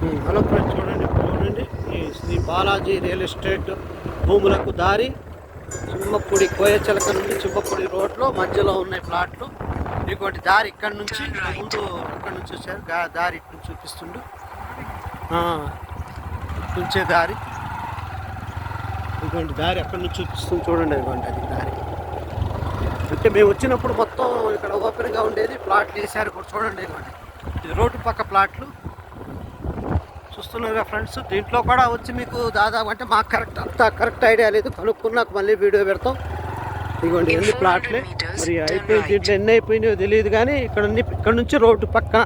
Hello friends చూడండి చూడండి ఈ శ్రీ బాలాజీ రియల్ ఎస్టేట్ భూములకు దారి చిమ్మపూడి కోయచలక నుండి చిమ్మపూడి రోడ్లో మధ్యలో ఉన్నాయి ప్లాట్లు. ఇంకోటి దారి ఇక్కడ నుంచి ముందు ఇక్కడ నుంచి వచ్చారు. దారి ఇటు నుంచి చూపిస్తుండు. ఆ, నుంచే దారి. ఇటువంటి దారి అక్కడ నుంచి చూపిస్తుంది చూడండి ఇదిగోండి అది దారి. అంటే మేము వచ్చినప్పుడు మొత్తం ఇక్కడ ఓపెన్గా ఉండేది. ప్లాట్లు వేసారు కూడా చూడండి ఇదిగోండి ఇది రోడ్డు పక్క ప్లాట్లు. చూస్తున్నారుగా ఫ్రెండ్స్. దీంట్లో కూడా వచ్చి మీకు దాదాపు అంటే మాకు కరెక్ట్ అంత కరెక్ట్ ఐడియా లేదు. కనుక్కున్నాక మళ్ళీ వీడియో పెడతాం. ఇదిగోండి ఎన్ని ప్లాట్లే? మరి అయిపోయి దీంట్లో ఎన్ని అయిపోయినాయో తెలియదు కానీ ఇక్కడ ఇక్కడ నుంచి రోడ్డు పక్కన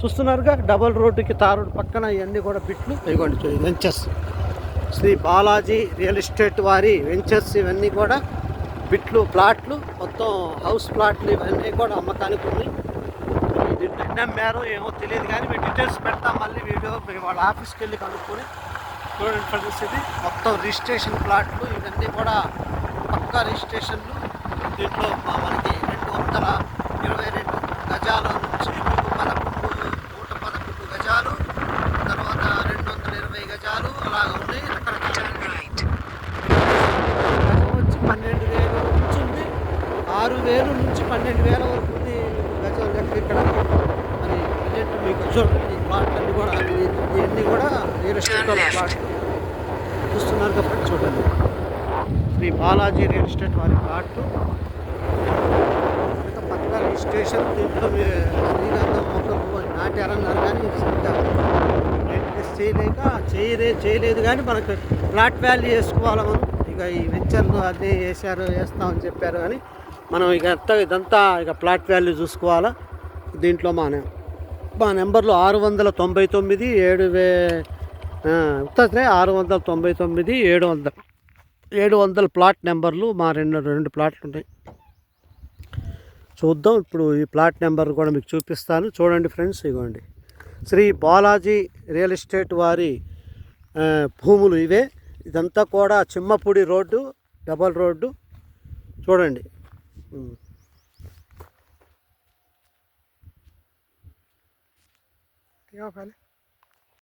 చూస్తున్నారుగా డబల్ రోడ్డుకి తార్ రోడ్డు పక్కన ఇవన్నీ కూడా బిట్లు. ఇదిగోండి ventures. Shri Balaji real estate వారి వెంచర్స్ ఇవన్నీ కూడా బిట్లు ప్లాట్లు మొత్తం హౌస్ ప్లాట్లు ఇవన్నీ కూడా అమ్మకానికి ఉన్నాయి. అమ్మారో ఏమో తెలియదు కానీ మేము డీటెయిల్స్ పెడతాం మళ్ళీ వీడియో వాళ్ళ ఆఫీస్కి వెళ్ళి కనుక్కొని చూడండి ఫ్రెండ్స్ ఇది మొత్తం రిజిస్ట్రేషన్ ప్లాట్లు ఇవన్నీ కూడా పక్కా రిజిస్ట్రేషన్లు దీంట్లో మా- మనకి రెండు వందల ఇరవై రెండు గజాల నుంచి పదకొండు నూట పదకొండు గజాలు తర్వాత రెండు వందల ఇరవై గజాలు అలాగ ఉన్నాయి వచ్చి పన్నెండు వేలు నుంచి ఉంది ఆరు వేలు నుంచి పన్నెండు వేల వరకు ఉంది గజం లెక్క ఇక్కడ. చూడండి ఈ ప్లాట్లు అన్నీ కూడా ఇవన్నీ కూడా రియల్ ఎస్టేట్ చూస్తున్నారు కాబట్టి చూడండి. శ్రీ బాలాజీ రియల్ ఎస్టేట్ వారి ప్లాట్లు ఇంకా పక్క రిజిస్ట్రేషన్ దీంట్లో మొక్కలు నాటారన్నారు కానీ చేయలేక చేయలే చేయలేదు కానీ మనకు ప్లాట్ వాల్యూ వేసుకోవాలి మనం. ఇక ఈ వెంచర్లు అదే వేసారు వేస్తామని చెప్పారు కానీ మనం ఇక అంతా ఇదంతా ఇక ప్లాట్ వాల్యూ చూసుకోవాలా. దీంట్లో మా నె- మా నెంబర్లు ఆరు వందల తొంభై తొమ్మిది ఏడు వే ఉత్తరే ఆరు వందల తొంభై తొమ్మిది ఏడు వందల ఏడు వందల ప్లాట్ నెంబర్లు మా రెండు రెండు ప్లాట్లు ఉన్నాయి చూద్దాం ఇప్పుడు ఈ ప్లాట్ నెంబర్ కూడా మీకు చూపిస్తాను. చూడండి ఫ్రెండ్స్ ఇవ్వండి శ్రీ బాలాజీ రియల్ ఎస్టేట్ వారి భూములు ఇవే. ఇదంతా కూడా చిమ్మపూడి రోడ్డు డబల్ రోడ్డు. చూడండి. તેવા ખાલી